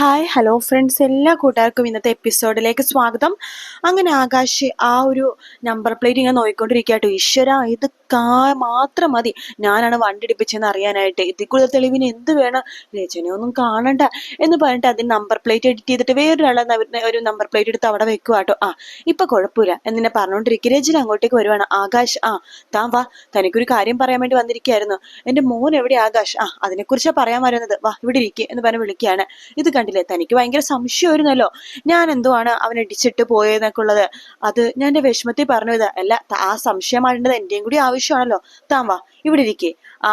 Hi hello friends എല്ലാ കൂട്ടുകാർക്കും ഇന്നത്തെ എപ്പിസോഡിലേക്ക് സ്വാഗതം. അങ്ങനെ ആകാശ് ആ ഒരു നമ്പർ പ്ലേറ്റ് ഇങ്ങനെ നോക്കിക്കൊണ്ടിരിക്കട്ടോ ഈശ്വര ഇത് കാ മാത്രം മതി. ഞാനാണ് വണ്ടി ഇടിപ്പിച്ചെന്ന് അറിയാനായിട്ട്. ഇതിൽ കൂടുതൽ തെളിവിന് എന്ത് വേണം? രചനയൊന്നും കാണണ്ട എന്ന് പറഞ്ഞിട്ട് അതിന് നമ്പർ പ്ലേറ്റ് എഡിറ്റ് ചെയ്തിട്ട് വേറൊരാളെ ഒരു നമ്പർ പ്ലേറ്റ് എടുത്ത് അവിടെ വെക്കുക കേട്ടോ. ആ ഇപ്പൊ കുഴപ്പമില്ല. എന്നെ പറഞ്ഞുകൊണ്ടിരിക്കുക. രചന അങ്ങോട്ടേക്ക് വരുവാണ്. ആകാശ് ആ താൻ വാ. തനിക്കൊരു കാര്യം പറയാൻ വേണ്ടി വന്നിരിക്കുകയായിരുന്നു. എന്റെ മോൻ എവിടെ ആകാശ്? ആ അതിനെക്കുറിച്ചാണ് പറയാൻ വരുന്നത്. വാ ഇവിടെ ഇരിക്കുക എന്ന് പറഞ്ഞ് വിളിക്കുകയാണ്. ഇത് കണ്ടില്ലേ? തനിക്ക് ഭയങ്കര സംശയമായിരുന്നല്ലോ. ഞാൻ എന്തുവാണ് അവനെ ഇടിച്ചിട്ട് പോയതെന്നൊക്കെ ഉള്ളത്? അത് ഞാൻ എന്റെ വിഷമത്തിൽ പറഞ്ഞത്. അല്ല ആ സംശയം എന്റെയും കൂടി ആവശ്യമാണല്ലോ. താൻ വാ ഇവിടെ ഇരിക്കേ. ആ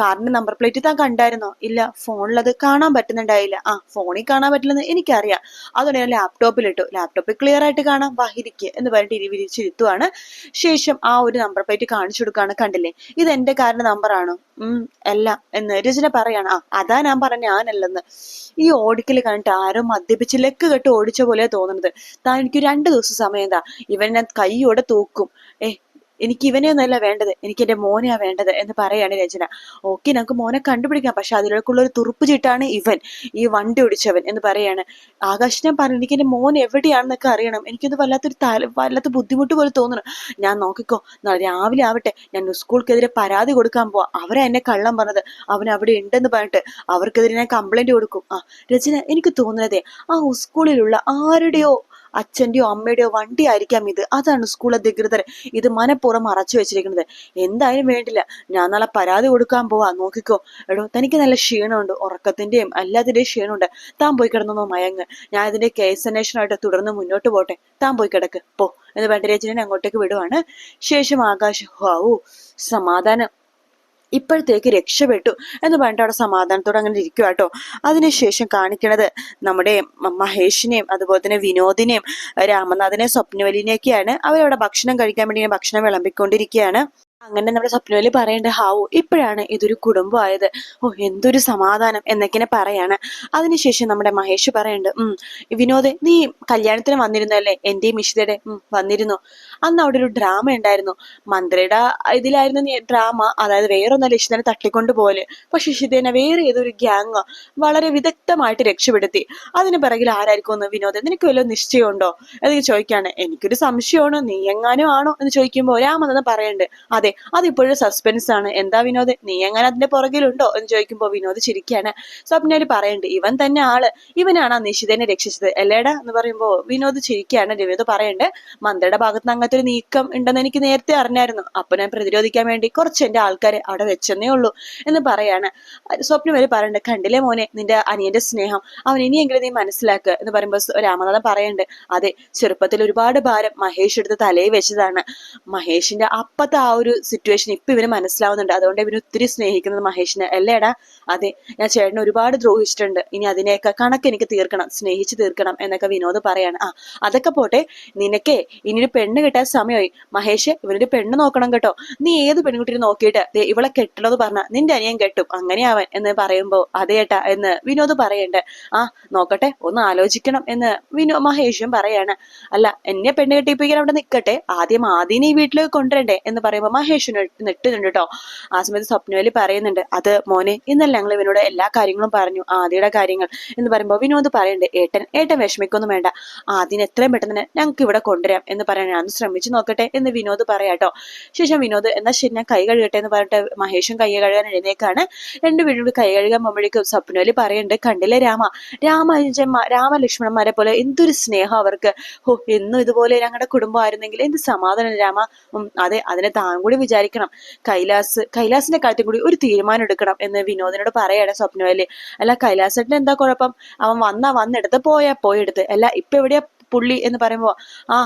കാറിന്റെ നമ്പർ പ്ലേറ്റ് താൻ കണ്ടായിരുന്നോ? ഇല്ല ഫോണിൽ അത് കാണാൻ പറ്റുന്നുണ്ടായില്ല. ആ ഫോണിൽ കാണാൻ പറ്റില്ലെന്ന് എനിക്കറിയാം. അതുകൊണ്ട് ഞാൻ ലാപ്ടോപ്പിൽ ഇട്ടു. ലാപ്ടോപ്പിൽ ക്ലിയർ ആയിട്ട് കാണാം. വഹിരിക്ക് എന്ന് പറഞ്ഞിട്ട് ഇരി വിരിച്ചിരുത്തുവാണ് ശേഷം ആ ഒരു നമ്പർ പ്ലേറ്റ് കാണിച്ചു കൊടുക്കാണ് കണ്ടില്ലേ? ഇത് എന്റെ കാറിന്റെ നമ്പറാണോ ഉം അല്ല എന്ന് രചന പറയാണ്. ആ അതാ ഞാൻ പറഞ്ഞ ഞാനല്ലെന്ന്. ഈ ഓടിക്കൽ കണ്ടിട്ട് ആരോ മദ്യപിച്ച് ലെക്ക് കെട്ട് ഓടിച്ച പോലെ തോന്നുന്നത്. താൻ എനിക്ക് രണ്ട് ദിവസം സമയം എന്താ ഇവൻ ഞാൻ കൈയോടെ തൂക്കും. ഏ എനിക്ക് ഇവനെ ഒന്നല്ല വേണ്ടത് എനിക്ക് എന്റെ മോനെയാ വേണ്ടത് എന്ന് പറയാണ് രചന. ഓക്കെ നമുക്ക് മോനെ കണ്ടുപിടിക്കാം. പക്ഷെ അതിലേക്കുള്ള ഒരു തുറുപ്പ് ചീട്ടാണ് ഇവൻ ഈ വണ്ടി ഓടിച്ചവൻ എന്ന് പറയാണ്. ആകാശ് ഞാൻ പറഞ്ഞു എനിക്ക് എന്റെ മോൻ എവിടെയാണെന്നൊക്കെ അറിയണം. എനിക്കത് വല്ലാത്തൊരു തല വല്ലാത്ത ബുദ്ധിമുട്ട് പോലെ തോന്നുന്നു ഞാൻ നോക്കിക്കോ രാവിലെ ആവട്ടെ ഞാൻ സ്കൂൾക്കെതിരെ പരാതി കൊടുക്കാൻ പോവാ. അവരെ എന്നെ കള്ളം പറഞ്ഞത്. അവൻ അവിടെ ഉണ്ടെന്ന് പറഞ്ഞിട്ട് അവർക്കെതിരെ ഞാൻ കംപ്ലൈന്റ് കൊടുക്കും. ആ രചന എനിക്ക് തോന്നുന്നതേ ആ സ്കൂളിലുള്ള ആരുടെയോ അച്ഛന്റെയോ അമ്മയുടെയോ വണ്ടി ആയിരിക്കാം ഇത്. അതാണ് സ്കൂൾ അധികൃതർ ഇത് മനഃപൂർവം അറച്ചു വെച്ചിരിക്കുന്നത്. എന്തായാലും വേണ്ടില്ല. ഞാൻ നാളെ പരാതി കൊടുക്കാൻ പോവാ. നോക്കിക്കോ. എടോ തനിക്ക് നല്ല ക്ഷീണമുണ്ട്. ഉറക്കത്തിന്റെയും എല്ലാത്തിന്റെയും ക്ഷീണമുണ്ട്. താൻ പോയി കിടന്നോ മയങ്ങ്. ഞാൻ ഇതിന്റെ കേസ് അന്വേഷണമായിട്ട് തുടർന്ന് മുന്നോട്ട് പോട്ടെ. താൻ പോയി കിടക്ക്. പോ. എന്ന് വേണ്ട അങ്ങോട്ടേക്ക് വിടുവാണ്. ശേഷം ആകാശ് ഹോ സമാധാനം. ഇപ്പോഴത്തേക്ക് രക്ഷപ്പെട്ടു എന്ന് പറഞ്ഞിട്ട് അവിടെ സമാധാനത്തോടെ അങ്ങനെ ഇരിക്കുക കേട്ടോ. അതിനുശേഷം കാണിക്കണത് നമ്മുടെ മഹേഷിനെയും അതുപോലെ തന്നെ വിനോദിനെയും രാമനാഥനെയും സ്വപ്നവലിനെയൊക്കെയാണ് അവരവിടെ ഭക്ഷണം കഴിക്കാൻ വേണ്ടി ഭക്ഷണം വിളമ്പിക്കൊണ്ടിരിക്കുകയാണ്. അങ്ങനെ നമ്മുടെ സ്വപ്നവേലി പറയേണ്ട ഹാവു ഇപ്പോഴാണ് ഇതൊരു കുടുംബമായത്. ഓ എന്തൊരു സമാധാനം എന്നൊക്കെ പറയാണ്. അതിനുശേഷം നമ്മുടെ മഹേഷ് പറയുന്നുണ്ട് ഉം വിനോദ് നീ കല്യാണത്തിന് വന്നിരുന്നല്ലേ എന്റെയും ഇഷിതയുടെ ഉം വന്നിരുന്നു. അന്ന് അവിടെ ഒരു ഡ്രാമ ഉണ്ടായിരുന്നു. മന്ത്രിയുടെ ഇതിലായിരുന്നു നീ ഡ്രാമ അതായത് വേറൊന്നല്ല ഇഷിതനെ തട്ടിക്കൊണ്ട് പോലെ പക്ഷെ ഇഷിതേനെ വേറെ ഏതൊരു ഗ്യാങ് വളരെ വിദഗ്ധമായിട്ട് രക്ഷപ്പെടുത്തി. അതിന് പിറകിൽ ആരായിരിക്കും ഒന്ന്? വിനോദ് നിനക്ക് വല്ല നിശ്ചയമുണ്ടോ? എന്നൊക്കെ ചോദിക്കാണ്. എനിക്കൊരു സംശയമാണ്? നീ എങ്ങാനും ആണോ? എന്ന് ചോദിക്കുമ്പോൾ രാമെന്ന് പറയുന്നുണ്ട് അതെ അതെ അതിപ്പോഴും സസ്പെൻസ് ആണ്. എന്താ വിനോദ്? നീ എങ്ങനെ അതിന്റെ പുറകിലുണ്ടോ? എന്ന് ചോദിക്കുമ്പോൾ വിനോദ് ചിരിക്കുകയാണ് സ്വപ്നയിൽ പറയണ്ട് ഇവൻ തന്നെ ആൾ. ഇവനാണ് ആ നിഷിതനെ രക്ഷിച്ചത്. അല്ലേടാ എന്ന് പറയുമ്പോൾ വിനോദ് ചിരിക്കാണ്. വിനോദ് പറയണ്ട് മന്ത്രിയുടെ ഭാഗത്ത് നിന്ന് അങ്ങനത്തെ ഒരു നീക്കം ഉണ്ടെന്ന് എനിക്ക് നേരത്തെ അറിഞ്ഞായിരുന്നു. അപ്പൊ ഞാൻ പ്രതിരോധിക്കാൻ വേണ്ടി കുറച്ച് എന്റെ ആൾക്കാരെ അവിടെ വെച്ചെന്നേ ഉള്ളൂ. എന്ന് പറയാണ്. സ്വപ്നം വരെ പറയണ്ട് കണ്ടില്ലേ മോനെ നിന്റെ അനിയന്റെ സ്നേഹം? അവൻ ഇനിയെങ്കിലും നീ മനസ്സിലാക്കുക എന്ന് പറയുമ്പോൾ രാമനാഥൻ പറയണ്ട് അതെ ചെറുപ്പത്തിൽ ഒരുപാട് ഭാരം മഹേഷ് എടുത്ത് തലയിൽ വെച്ചതാണ്. മഹേഷിന്റെ അപ്പത്തെ ആ ഒരു സിറ്റുവേഷൻ ഇപ്പൊ ഇവന് മനസ്സിലാവുന്നുണ്ട്. അതുകൊണ്ട് ഇവന് ഒത്തിരി സ്നേഹിക്കുന്നത് മഹേഷിനെ. അല്ലേടാ അതെ ഞാൻ ചേട്ടനെ ഒരുപാട് ദ്രോഹിച്ചിട്ടുണ്ട്. ഇനി അതിനെയൊക്കെ കണക്ക് എനിക്ക് തീർക്കണം സ്നേഹിച്ച് തീർക്കണം എന്നൊക്കെ വിനോദ് പറയാണ്. ആ അതൊക്കെ പോട്ടെ നിനക്കേ ഇനി ഒരു പെണ്ണ് കിട്ടാൻ സമയമായി മഹേഷ് ഇവനൊരു പെണ്ണ് നോക്കണം കേട്ടോ. നീ ഏത് പെൺകുട്ടിയെ നോക്കിയിട്ട് ഇവളെ കെട്ടണമെന്ന് പറഞ്ഞ നിന്റെ അനിയൻ കെട്ടും. അങ്ങനെയാവൻ എന്ന് പറയുമ്പോ അതേട്ടാ എന്ന് വിനോദ് പറയണ്ട്. ആ നോക്കട്ടെ ഒന്ന് ആലോചിക്കണം എന്ന് വിനോ മഹേഷും പറയാണ്. അല്ല എന്നെ പെണ്ണ് കെട്ടിപ്പിക്കാൻ അവിടെ നിൽക്കട്ടെ ആദ്യം ആദ്യം ഈ വീട്ടിലേക്ക് കൊണ്ടുവരണ്ടേ എന്ന് പറയുമ്പോ മഹേഷ് ദേഷ്യം നെട്ടുന്നുണ്ട് കേട്ടോ ആ സമയത്ത് സ്വപ്നവലി പറയുന്നുണ്ട് അത് മോനെ ഇന്നല്ല ഞങ്ങൾ ഇവനോട് എല്ലാ കാര്യങ്ങളും പറഞ്ഞു ആദിയുടെ കാര്യങ്ങൾ. എന്ന് പറയുമ്പോൾ വിനോദ് പറയുന്നുണ്ട് ഏട്ടൻ ഏട്ടൻ വിഷമിക്കൊന്നും വേണ്ട. ആദ്യം എത്രയും പെട്ടെന്ന് തന്നെ ഞങ്ങൾക്ക് ഇവിടെ കൊണ്ടുവരാം. എന്ന് പറയാൻ ഞാൻ ശ്രമിച്ചു നോക്കട്ടെ. എന്ന് വിനോദ് പറയാട്ടോ ശേഷം വിനോദ് എന്നാൽ ശരി ഞാൻ കൈ കഴുകട്ടെ എന്ന് പറഞ്ഞിട്ട് മഹേഷും കൈ കഴുകാൻ എഴുന്നേക്കാണ്. രണ്ടു വീടുകൾ കൈ കഴുകാൻ പോകുമ്പോഴേക്കും സ്വപ്നവലി പറയുന്നുണ്ട് കണ്ടില്ലേ രാമ? രാമ രാമലക്ഷ്മണന്മാരെ പോലെ എന്തൊരു സ്നേഹം അവർക്ക്. ഓ എന്നും ഇതുപോലെ ഞങ്ങളുടെ കുടുംബം ആയിരുന്നെങ്കിൽ എന്ത് സമാധാനം രാമ. അതെ അതിനെ താൻ കൂടി വിചാരിക്കണം. കൈലാസ് കൈലാസിന്റെ കാര്യം കൂടി ഒരു തീരുമാനം എടുക്കണം എന്ന് വിനോദിനോട് പറയാണ് സ്വപ്നവല്ലേ അല്ല കൈലാസേട്ടന് എന്താ കുഴപ്പം? അവൻ വന്നാ വന്നെടുത്ത് പോയാ പോയെടുത്ത്. അല്ല ഇപ്പൊ എവിടെയാ പുള്ളി എന്ന് പറയുമ്പോ ആ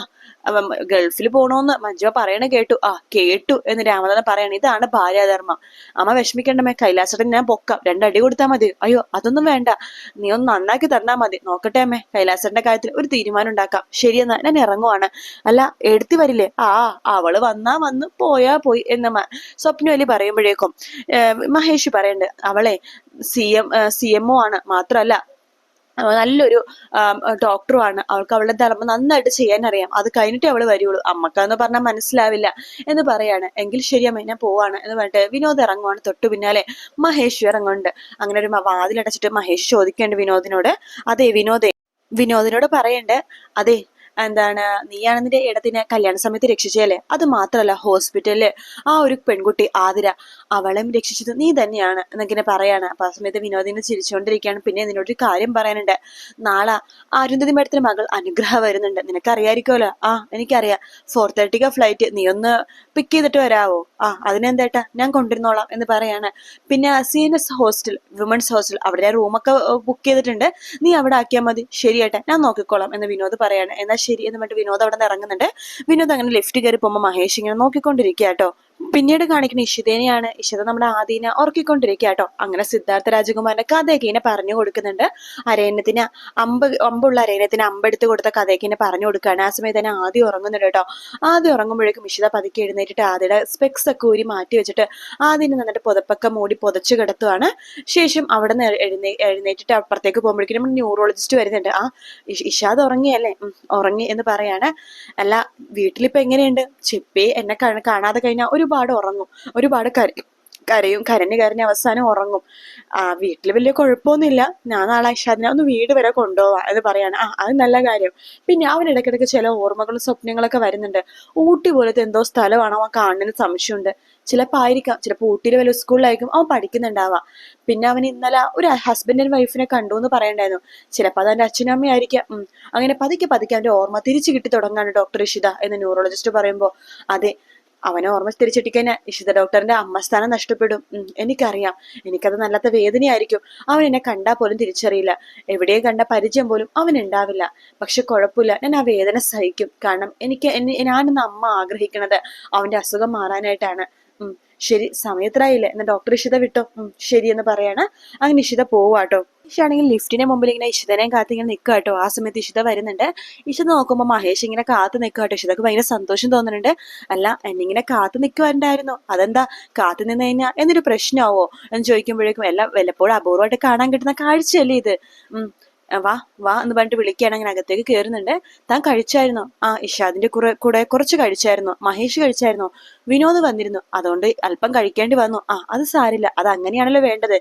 ഗൾഫിൽ പോണോന്ന് മഞ്ജു പറയണ കേട്ടു. ആ കേട്ടു എന്ന് രാമനാഥൻ പറയണേ. ഇതാണ് ഭാര്യാധർമ്മം. അമ്മ വിഷമിക്കണ്ടമേ കൈലാസട്ടൻ ഞാൻ പൊക്കാം. രണ്ടടി കൊടുത്താൽ മതി. അയ്യോ അതൊന്നും വേണ്ട. നീ ഒന്ന് നന്നാക്കി തന്നാൽ മതി. നോക്കട്ടെ അമ്മേ. കൈലാസന്റെ കാര്യത്തിൽ ഒരു തീരുമാനം ഉണ്ടാക്കാം. ശരിയെന്നാ ഞാൻ ഇറങ്ങുവാണ്. അല്ല എടുത്തു വരില്ലേ? ആ അവൾ വന്നാ വന്ന് പോയാ പോയി എന്ന് സ്വപ്നവലി പറയുമ്പോഴേക്കും മഹേഷ് പറയണ്ട് അവളെ C M C M O ആണ്. മാത്രല്ല നല്ലൊരു ഡോക്ടറുമാണ് അവൾക്ക് അവളുടെ ധർമ്മം നന്നായിട്ട് ചെയ്യാൻ അറിയാം അത് കഴിഞ്ഞിട്ടേ അവൾ വരുള്ളൂ. അമ്മക്കാന്ന് പറഞ്ഞാൽ മനസ്സിലാവില്ല എന്ന് പറയാണ്. എങ്കിൽ ശരി അമ്മ ഞാൻ പോവാണ് എന്ന് പറഞ്ഞിട്ട് വിനോദ് ഇറങ്ങുവാണ്. തൊട്ടു പിന്നാലെ മഹേഷ് ഇറങ്ങുന്നുണ്ട്. അങ്ങനെ ഒരു വാതിലടച്ചിട്ട് മഹേഷ് ചോദിക്കേണ്ട വിനോദിനോട്. അതെ വിനോദേ വിനോദിനോട് പറയണ്ട്. അതെ എന്താണ് നീയാണ് നിന്റെ ഇടത്തിനെ കല്യാണ സമയത്ത് രക്ഷിച്ചല്ലേ അത് മാത്രല്ല ഹോസ്പിറ്റലിൽ ആ ഒരു പെൺകുട്ടി ആതിര അവളെയും രക്ഷിച്ചത് നീ തന്നെയാണ് എന്നിങ്ങനെ പറയാണ്. അപ്പൊ ആ സമയത്ത് വിനോദിനെ ചിരിച്ചുകൊണ്ടിരിക്കുകയാണ് പിന്നെ നിന്നോടൊരു കാര്യം പറയാനുണ്ട്. നാളെ അരുന്ധതി മേഡത്തിന്റെ മകൾ അനുഗ്രഹം വരുന്നുണ്ട്. നിനക്കറിയായിരിക്കുമല്ലോ? ആ എനിക്കറിയാം. ഫോർ തേർട്ടിക്ക് ഫ്ലൈറ്റ് നീ ഒന്ന് പിക്ക് ചെയ്തിട്ട് വരാവോ? ആ അതിനെന്തേട്ടാ ഞാൻ കൊണ്ടിരുന്നോളാം എന്ന് പറയാണ്. പിന്നെ C N S hostel women's hostel അവിടെ റൂമൊക്കെ ബുക്ക് ചെയ്തിട്ടുണ്ട്. നീ അവിടെ ആക്കിയാൽ മതി. ശരിയേട്ടാ ഞാൻ നോക്കിക്കോളാം എന്ന് വിനോദ് പറയാണ്. എന്നാൽ ശരി എന്ന് പറഞ്ഞിട്ട് വിനോദ് അവിടെ നിന്ന് ഇറങ്ങുന്നുണ്ട്. വിനോദ് അങ്ങനെ ലിഫ്റ്റ് കയറി പോകുമ്പോൾ മഹേഷ് ഇങ്ങനെ നോക്കിക്കൊണ്ടിരിക്കുക കേട്ടോ പിന്നീട് കാണിക്കുന്ന ഇഷിതേനെയാണ് ഇഷിത നമ്മുടെ ആദീന ഉറക്കിക്കൊണ്ടിരിക്കുക കേട്ടോ. അങ്ങനെ സിദ്ധാർത്ഥ രാജകുമാരന്റെ കഥയൊക്കെ ഇങ്ങനെ പറഞ്ഞു കൊടുക്കുന്നുണ്ട്. അരയനത്തിന് അമ്പ് അമ്പുള്ള അരയനത്തിന് അമ്പെടുത്ത് കൊടുത്ത കഥയൊക്കെ ഇങ്ങനെ പറഞ്ഞു കൊടുക്കുകയാണ്. ആ സമയത്ത് തന്നെ ആദ്യം ഉറങ്ങുന്നുണ്ട് കേട്ടോ. ആദ്യം ഉറങ്ങുമ്പോഴേക്കും ഇഷിത പതുക്കെ എഴുന്നേറ്റിട്ട് ആദ്യയുടെ സ്പെക്സ് ഒക്കെ ഊരി മാറ്റി വെച്ചിട്ട് ആദ്യം നിന്നിട്ട് പുതപ്പൊക്കെ മൂടി പുതച്ചു കിടത്തുവാണ്. ശേഷം അവിടെ നിന്ന് എഴുന്നേ എഴുന്നേറ്റിട്ട് അപ്പുറത്തേക്ക് പോകുമ്പോഴേക്കും നമ്മൾ ന്യൂറോളജിസ്റ്റ് വരുന്നുണ്ട്. ആ ഇഷ്- ഇഷാദ് ഉറങ്ങിയല്ലേ? ഉറങ്ങി എന്ന് പറയാണ്. അല്ല വീട്ടിലിപ്പോ എങ്ങനെയുണ്ട്? ചിപ്പി എന്നെ കാണ- കാണാതെ കഴിഞ്ഞാൽ ഒരുപാട് ഉറങ്ങും. ഒരുപാട് കരയും കരയും കരഞ്ഞ് കരഞ്ഞ് അവസാനം ഉറങ്ങും. ആ വീട്ടിൽ വലിയ കുഴപ്പമൊന്നുമില്ല. ഞാൻ നാളെ ഇഷാദിനെ ഒന്ന് വീട് വരെ കൊണ്ടുപോവാ എന്ന് പറയാണ്. ആ അത് നല്ല കാര്യം. പിന്നെ അവൻ ഇടയ്ക്കിടയ്ക്ക് ചില ഓർമ്മകളും സ്വപ്നങ്ങളൊക്കെ വരുന്നുണ്ട്. ഊട്ടി പോലത്തെ എന്തോ സ്ഥലമാണോ അവൻ കാണുന്നതിന് സംശയമുണ്ട്. ചിലപ്പോൾ ആയിരിക്കാം. ചിലപ്പോൾ ഊട്ടിയിൽ വല്ല സ്കൂളിലായിരിക്കും അവൻ പഠിക്കുന്നുണ്ടാവാം. പിന്നെ അവൻ ഇന്നലെ ഒരു ഹസ്ബൻഡ് ആൻഡ് വൈഫിനെ കണ്ടു എന്ന് പറയണ്ടായിരുന്നു. ചിലപ്പോൾ അത് അച്ഛനമ്മയായിരിക്കാം അച്ഛനും ആയിരിക്കാം. ഉം. അങ്ങനെ പതുക്കെ പതുക്കെ അവന്റെ ഓർമ്മ തിരിച്ചു കിട്ടി തുടങ്ങാണ് ഡോക്ടർ ഇഷിത എന്ന് ന്യൂറോളജിസ്റ്റ് പറയുമ്പോൾ അതെ അവനെ ഓർമ്മ തിരിച്ചെട്ടിക്കഴിഞ്ഞാൽ ഇഷിത ഡോക്ടറിന്റെ അമ്മസ്ഥാനം നഷ്ടപ്പെടും. എനിക്കറിയാം. എനിക്കത് നല്ലാത്ത വേദനയായിരിക്കും. അവൻ എന്നെ കണ്ടാൽ പോലും തിരിച്ചറിയില്ല. എവിടെയും കണ്ട പരിചയം പോലും അവൻ ഉണ്ടാവില്ല. പക്ഷെ കുഴപ്പമില്ല. ഞാൻ ആ വേദന സഹിക്കും. കാരണം എനിക്ക് ഞാനെന്ന് അമ്മ ആഗ്രഹിക്കുന്നത് അവന്റെ അസുഖം മാറാനായിട്ടാണ്. ശരി സമയത്തിലായില്ലേ എന്നാ ഡോക്ടർ ഇഷിത വിട്ടോ? ശരി എന്ന് പറയാണ്. അങ്ങനെ ഇഷിത പോവാട്ടോ ഇഷാണെങ്കിൽ ലിഫ്റ്റിന്റെ മുമ്പിൽ ഇങ്ങനെ ഇഷിതനെയും കാത്ത് ഇങ്ങനെ നിൽക്കുക കേട്ടോ. ആ സമയത്ത് ഇഷിത വരുന്നുണ്ട്. ഇഷിത നോക്കുമ്പോൾ മഹേഷ് ഇങ്ങനെ കാത്ത് നിൽക്കുക കേട്ടോ. ഇഷിതക്ക് ഭയങ്കര സന്തോഷം തോന്നുന്നുണ്ട്. അല്ല എന്നിങ്ങനെ കാത്തു നിൽക്കുവാണ്ടായിരുന്നു അതെന്താ? കാത്തു നിന്ന് കഴിഞ്ഞാൽ എന്നൊരു പ്രശ്നമാവോ എന്ന് ചോദിക്കുമ്പോഴേക്കും എല്ലാം വല്ലപ്പോഴും അപൂർവമായിട്ട് കാണാൻ കിട്ടുന്ന കാഴ്ചയല്ലേ ഇത്. വാ വാ എന്ന് പറഞ്ഞിട്ട് വിളിക്കുകയാണ്. അങ്ങനെ അകത്തേക്ക് കയറുന്നുണ്ട്. താൻ കഴിച്ചായിരുന്നു? ആ ഇഷാദിന്റെ കുറെ കൂടെ കുറച്ച് കഴിച്ചായിരുന്നു. മഹേഷ് കഴിച്ചായിരുന്നു? വിനോദ് വന്നിരുന്നു. അതുകൊണ്ട് അല്പം കഴിക്കേണ്ടി വന്നു. ആ അത് സാരില്ല. അത് അങ്ങനെയാണല്ലോ വേണ്ടത്.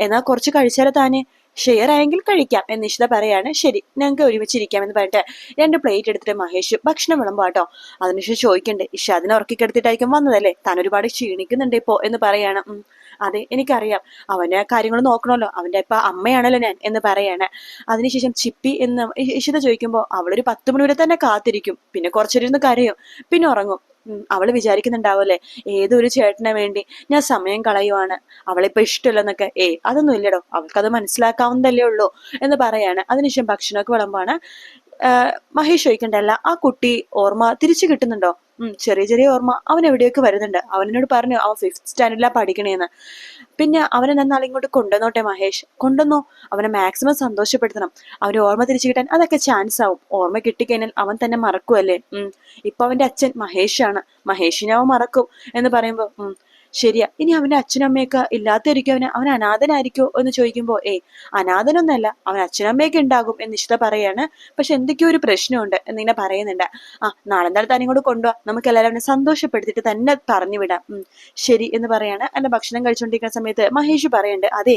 എന്നാൽ കുറച്ച് കഴിച്ചാലോ താന്? ഷെയർ ആയെങ്കിൽ കഴിക്കാം. എന്ന് നിഷിത പറയാണ്. ശരി ഞങ്ങൾക്ക് ഒരുമിച്ചിരിക്കാം എന്ന് പറഞ്ഞിട്ട് രണ്ട് പ്ലേറ്റ് എടുത്തിട്ട് മഹേഷ് ഭക്ഷണം വിളമ്പോ കേട്ടോ. അതിനുശേഷം ചോദിക്കണ്ടേ ഇഷ ഉറക്കി ഉറക്കിക്കെടുത്തിട്ടായിരിക്കും വന്നതല്ലേ? താൻ ഒരുപാട് ക്ഷീണിക്കുന്നുണ്ട് ഇപ്പോ എന്ന് പറയാണ്. അതെ എനിക്കറിയാം. അവന് കാര്യങ്ങൾ നോക്കണമല്ലോ. അവന്റെ ഇപ്പൊ അമ്മയാണല്ലോ ഞാൻ എന്ന് പറയാണ്. അതിനുശേഷം ചിപ്പി എന്ന് ഇഷിത ചോദിക്കുമ്പോൾ അവളൊരു പത്ത് മണി വരെ തന്നെ കാത്തിരിക്കും. പിന്നെ കുറച്ചൊരു കരയും. പിന്നെ ഉറങ്ങും. ഉം, അവൾ വിചാരിക്കുന്നുണ്ടാവല്ലേ ഏതൊരു ചേട്ടനെ വേണ്ടി ഞാൻ സമയം കളയുവാണ്. അവളിപ്പോ ഇഷ്ടമില്ലെന്നൊക്കെ. ഏ അതൊന്നും ഇല്ലടോ. അവൾക്കത് മനസ്സിലാക്കാവുന്നതല്ലേ ഉള്ളൂ എന്ന് പറയാണ്. അതിനുശേഷം ഭക്ഷണമൊക്കെ വിളമ്പാണ്. മഹേഷ് ചോദിക്കണ്ടല്ല ആ കുട്ടി ഓർമ്മ തിരിച്ചു കിട്ടുന്നുണ്ടോ? ചെറിയ ചെറിയ ഓർമ്മ അവൻ എവിടെയൊക്കെ വരുന്നുണ്ട്? അവനോട് പറഞ്ഞു അവൻ ഫിഫ്ത് സ്റ്റാൻഡേർഡിലാ പഠിക്കണേന്ന്. പിന്നെ അവനെ നന്നാൾ ഇങ്ങോട്ട് കൊണ്ടുവന്നോട്ടെ മഹേഷ്? കൊണ്ടുവന്നോ? അവനെ മാക്സിമം സന്തോഷപ്പെടുത്തണം. അവനെ ഓർമ്മ തിരിച്ചു കിട്ടാൻ അതൊക്കെ ചാൻസ് ആവും. ഓർമ്മ കിട്ടിക്കഴിഞ്ഞാൽ അവൻ തന്നെ മറക്കുമല്ലേ ഇപ്പൊ അവന്റെ അച്ഛൻ മഹേഷാണ്. മഹേഷിനെ അവൻ മറക്കും എന്ന് പറയുമ്പോ ഉം ശരിയാ ഇനി അവന്റെ അച്ഛനമ്മയൊക്കെ ഇല്ലാത്തവരിക്കും അവന് അവൻ അനാഥനായിരിക്കോ എന്ന് ചോദിക്കുമ്പോൾ ഏയ് അനാഥനൊന്നല്ല അവൻ അച്ഛനമ്മയൊക്കെ ഉണ്ടാകും എന്ന് ഇഷ്ട പറയാണ്. പക്ഷെ എന്തൊക്കെയോ ഒരു പ്രശ്നമുണ്ട് എന്നിങ്ങനെ പറയുന്നുണ്ട്. ആ നാളെ എന്തായാലും തന്നെ കൂടെ കൊണ്ടുപോവാ നമുക്ക് എല്ലാവരും അവനെ സന്തോഷപ്പെടുത്തിയിട്ട് തന്നെ പറഞ്ഞു വിടാം. ശരി എന്ന് പറയാണ്. എന്റെ ഭക്ഷണം കഴിച്ചുകൊണ്ടിരിക്കുന്ന സമയത്ത് മഹേഷ് പറയുന്നുണ്ട് അതെ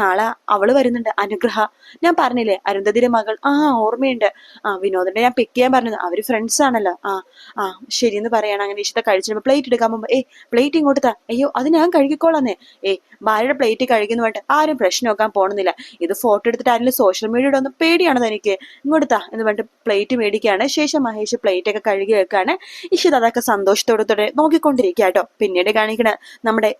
നാളെ അവൾ വരുന്നുണ്ട് അനുഗ്രഹ. ഞാൻ പറഞ്ഞില്ലേ അരുന്ധതിയുടെ മകൾ ആ ഓർമ്മയുണ്ട്. ആ വിനോദിന്റെ ഞാൻ പിക്ക് ചെയ്യാൻ പറഞ്ഞത് അവർ ഫ്രണ്ട്സ് ആണല്ലോ. ആ ആ ശരി എന്ന് പറയാണ്. അങ്ങനെ ഇഷ്ടം കഴിച്ചിട്ട് പ്ലേറ്റ് എടുക്കാൻ പോകുമ്പോ ഏ പ്ലേറ്റ് ഇങ്ങോട്ട് താ അയ്യോ അത് ഞാൻ കഴുകിക്കോളാന്നേ. ഏ ഭാര്യയുടെ പ്ലേറ്റ് കഴുകുന്നു പറഞ്ഞിട്ട് ആരും പ്രശ്നം നോക്കാൻ പോകുന്നില്ല ഇത് ഫോട്ടോ എടുത്തിട്ട് ആരെങ്കിലും സോഷ്യൽ മീഡിയയുടെ ഒന്ന് പേടിയാണെന്ന് എനിക്ക് ഇങ്ങോട്ടാ എന്ന് പറഞ്ഞിട്ട് പ്ലേറ്റ് മേടിക്കുകയാണ്. ശേഷം മഹേഷ് പ്ലേറ്റ് ഒക്കെ കഴുകി വെക്കുകയാണ്. ഇഷിത് അതൊക്കെ സന്തോഷത്തോടെ തൊടെ നോക്കിക്കൊണ്ടിരിക്കുക കേട്ടോ. പിന്നീട് കാണിക്കണ നമ്മുടെ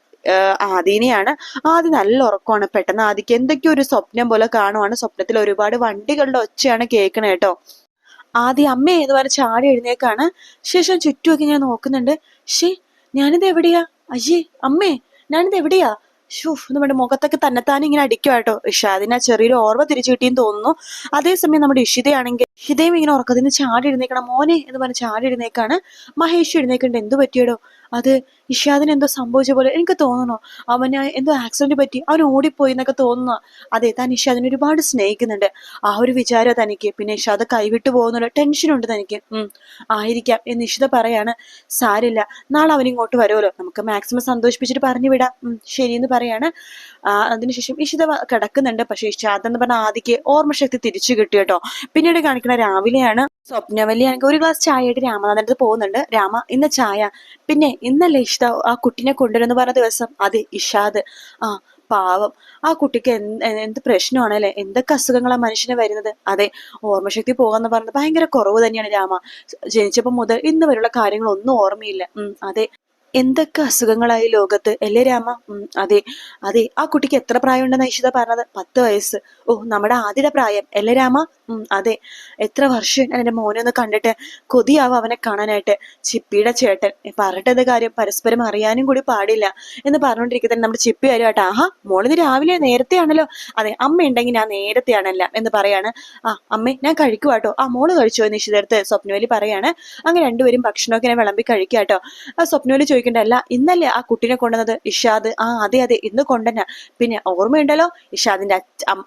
ആദിനെയാണ്. ആദ്യ നല്ല ഉറക്കമാണ്. പെട്ടെന്ന് ആദിക്ക് എന്തൊക്കെയോ ഒരു സ്വപ്നം പോലെ കാണുവാണ്. സ്വപ്നത്തിൽ ഒരുപാട് വണ്ടികളുടെ ഒച്ചയാണ് കേൾക്കണേ കേട്ടോ. ആദ്യം അമ്മ പറഞ്ഞ് ചാടി എഴുന്നേക്കാണ്. ശേഷം ചുറ്റുമൊക്കെ ഞാൻ നോക്കുന്നുണ്ട്. ഷേ ഞാനിത് എവിടെയാ? അയ്യേ അമ്മേ ഞാനിത് എവിടെയാ? ഷൂ നമ്മുടെ മുഖത്തൊക്കെ തന്നെത്താനെ ഇങ്ങനെ അടിക്കും കേട്ടോ. ചെറിയൊരു ഓർമ്മ തിരിച്ചു കിട്ടിയെന്ന് തോന്നുന്നു. അതേസമയം നമ്മുടെ ഇഷിതയാണെങ്കിൽ ഇഷിതയും ഇങ്ങനെ ഉറക്കത്തിന് ചാടി എഴുന്നേക്കണം. മോനെ എന്ന് പറഞ്ഞ് ചാടി എഴുന്നേക്കാണ്. മഹേഷ് എഴുന്നേക്കുന്നുണ്ട്. എന്ത് പറ്റിയടോ? അത് ഇഷാദിന് എന്തോ സംഭവിച്ച പോലെ എനിക്ക് തോന്നുന്നു. അവന് എന്തോ ആക്സിഡന്റ് പറ്റി. അവൻ ഓടിപ്പോയി എന്നൊക്കെ തോന്നുന്നു. അതെ താൻ ഇഷാദിനെ ഒരുപാട് സ്നേഹിക്കുന്നുണ്ട്. ആ ഒരു വിചാരം തനിക്ക്. പിന്നെ ഇഷാദ് കൈവിട്ടു പോകുന്നുള്ള ടെൻഷനുണ്ട് തനിക്ക്. ആയിരിക്കാം എന്ന് ഇഷിത പറയാണ്. സാരില്ല നാളെ അവൻ ഇങ്ങോട്ട് വരുമല്ലോ. നമുക്ക് മാക്സിമം സന്തോഷിപ്പിച്ചിട്ട് പറഞ്ഞു വിടാം. ശരിയെന്ന് പറയാണ്. അതിനുശേഷം ഇഷിത കിടക്കുന്നുണ്ട്. പക്ഷെ ഇഷാദ് എന്ന് പറഞ്ഞ ആദിക്ക് ഓർമ്മശക്തി തിരിച്ചു കിട്ടി കേട്ടോ. പിന്നീട് കാണിക്കുന്ന രാവിലെയാണ് സ്വപ്നവല്ലിയാണെങ്കിൽ ഒരു ഗ്ലാസ് ചായയായിട്ട് രാമനാഥന്റെ അടുത്ത് പോകുന്നുണ്ട്. രാമ ഇന്ന് ചായ. പിന്നെ ഇന്നല്ലേ ഇഷ്ട ആ കുട്ടിനെ കൊണ്ടുവരുമെന്ന് പറഞ്ഞ ദിവസം? അതെ ഇഷാദ്. ആ പാവം. ആ കുട്ടിക്ക് എന്ത് എന്ത് പ്രശ്നമാണല്ലേ? എന്തൊക്കെ അസുഖങ്ങളാണ് മനുഷ്യന് വരുന്നത്? അതെ ഓർമ്മശക്തി പോകാന്ന് പറഞ്ഞത് ഭയങ്കര കുറവ് തന്നെയാണ് രാമ. ജനിച്ചപ്പോൾ മുതൽ ഇന്ന് വരെയുള്ള കാര്യങ്ങളൊന്നും ഓർമ്മയില്ല. അതെ. എന്തൊക്കെ അസുഖങ്ങളായി ലോകത്ത്? അല്ലേ രാമ? അതെ അതെ. ആ കുട്ടിക്ക് എത്ര പ്രായമുണ്ടെന്ന് ഐശ്വത പറഞ്ഞത്? പത്ത് വയസ്സ്. ഓ നമ്മുടെ ആദ്യത്തെ പ്രായം. അല്ലേ രാമ? അതെ. എത്ര വർഷം ഞാൻ എന്റെ മോനെ ഒന്ന് കണ്ടിട്ട് കൊതിയാവും അവനെ കാണാനായിട്ട്. ചിപ്പിയുടെ ചേട്ടൻ. പറഞ്ഞിട്ടത് കാര്യം? പരസ്പരം അറിയാനും കൂടി പാടില്ല എന്ന് പറഞ്ഞുകൊണ്ടിരിക്കുന്നത് നമ്മുടെ ചിപ്പി വരും കേട്ടോ ആഹാ മോളിന്ന് രാവിലെ നേരത്തെ ആണല്ലോ അതെ അമ്മ ഉണ്ടെങ്കിൽ ഞാൻ നേരത്തെയാണല്ല എന്ന് പറയാണ്. ആ അമ്മേ ഞാൻ കഴിക്കുവാട്ടോ ആ മോൾ കഴിച്ചോ എന്ന് നിശ്ചിതടുത്ത് സ്വപ്നവലി പറയാണ്. അങ്ങനെ രണ്ടുപേരും ഭക്ഷണമൊക്കെ ഇങ്ങനെ വിളമ്പി കഴിക്കാട്ടോ ആ സ്വപ്നവലി ചോദിക്കണ്ട അല്ല ഇന്നല്ലേ ആ കുട്ടീനെ കൊണ്ടുവന്നത്? ഇഷാദ്. ആ അതെ അതെ ഇന്ന് കൊണ്ടുതന്നെ പിന്നെ ഓർമ്മയുണ്ടല്ലോ ഇഷാദിന്റെ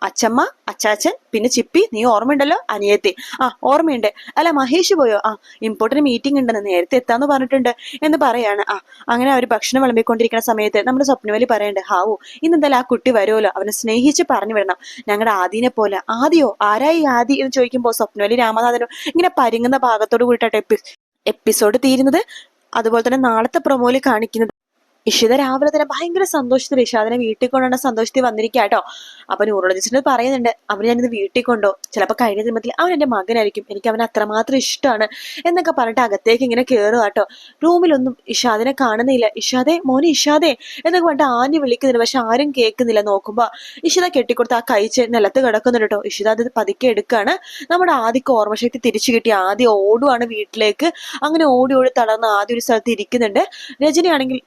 അച്ഛമ്മ അച്ചാച്ചൻ പിന്നെ ചിപ്പി നീ ഓർമ്മയുണ്ടല്ലോ അനിയത്തി. ആ ഓർമ്മയുണ്ട്. അല്ല മഹേഷ് പോയോ? ആ ഇമ്പോർട്ടന്റ് മീറ്റിംഗ് ഉണ്ടെന്ന് നേരത്തെ എത്താന്ന് പറഞ്ഞിട്ടുണ്ട് എന്ന് പറയാണ്. ആ അങ്ങനെ അവർ ഭക്ഷണം വിളമ്പിക്കൊണ്ടിരിക്കുന്ന സമയത്ത് നമ്മുടെ സ്വപ്നവലി പറയണ്ട് ഹാവു ഇന്നെന്തായാലും ആ കുട്ടി വരുമല്ലോ അവനെ സ്നേഹിച്ച് പറഞ്ഞു വിടണം. ഞങ്ങളുടെ ആദിനെ പോലെ ആദിയോ? ആരായി ആദി? എന്ന് ചോദിക്കുമ്പോൾ സ്വപ്നവലി രാമനാഥനോ ഇങ്ങനെ പരുങ്ങുന്ന ഭാഗത്തോട് കൂടിയിട്ടാണ് എപ്പി എപ്പിസോഡ് തീരുന്നത്. അതുപോലെ തന്നെ നാളത്തെ പ്രൊമോയിൽ കാണിക്കുന്നത് ഇഷിത രാവിലെ തന്നെ ഭയങ്കര സന്തോഷത്തിൽ ഇഷാദിനെ വീട്ടിൽ കൊണ്ടുവന്ന സന്തോഷത്തിൽ വന്നിരിക്കുക കേട്ടോ അപ്പൊ ന്യൂറോളജിസ്റ്റിന് പറയുന്നുണ്ട് അവൻ ഞാനിത് വീട്ടിൽ കൊണ്ടോ? ചിലപ്പോൾ കഴിഞ്ഞ ജന്മത്തിൽ അവൻ എന്റെ മകനായിരിക്കും. എനിക്ക് അവൻ അത്രമാത്രം ഇഷ്ടമാണ്. എന്നൊക്കെ പറഞ്ഞിട്ട് അകത്തേക്ക് ഇങ്ങനെ കയറുക കേട്ടോ റൂമിലൊന്നും ഇഷാദിനെ കാണുന്നില്ല. ഇഷാദെ മോനെ ഇഷാദെ എന്നൊക്കെ പറഞ്ഞിട്ട് ആഞ്ഞു വിളിക്കുന്നില്ല പക്ഷെ ആരും കേൾക്കുന്നില്ല. നോക്കുമ്പോ ഇഷിത കെട്ടിക്കൊടുത്ത് ആ കഴിച്ച് നിലത്ത് കിടക്കുന്നുണ്ട് കേട്ടോ. ഇഷിത അത് പതുക്കെ എടുക്കുകയാണ് നമ്മുടെ ആദ്യക്ക് ഓർമ്മശക്തി തിരിച്ചു കിട്ടി. ആദ്യം ഓടുവാണ് വീട്ടിലേക്ക്. അങ്ങനെ ഓടി ഓടി തളർന്ന് ആദ്യം ഒരു സ്ഥലത്ത് ഇരിക്കുന്നുണ്ട്. രജനി ആണെങ്കിൽ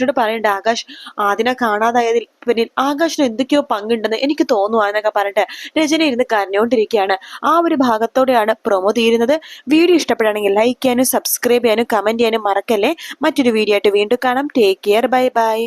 ആകാശിനോട് പറയണ്ട ആകാശ് ആദിനെ കാണാതായതിൽ പിന്നിൽ ആകാശിന് എന്തൊക്കെയോ പങ്കുണ്ടെന്ന് എനിക്ക് തോന്നുവാ എന്നൊക്കെ പറഞ്ഞിട്ട് രചന ഇരുന്ന് കരഞ്ഞുകൊണ്ടിരിക്കുകയാണ് ആ ഒരു ഭാഗത്തോടെയാണ് പ്രൊമോ തീരുന്നത്. വീഡിയോ ഇഷ്ടപ്പെടുകയാണെങ്കിൽ ലൈക്ക് ചെയ്യാനും സബ്സ്ക്രൈബ് ചെയ്യാനും കമന്റ് ചെയ്യാനും മറക്കല്ലേ. മറ്റൊരു വീഡിയോ ആയിട്ട് വീണ്ടും കാണാം. Take care bye bye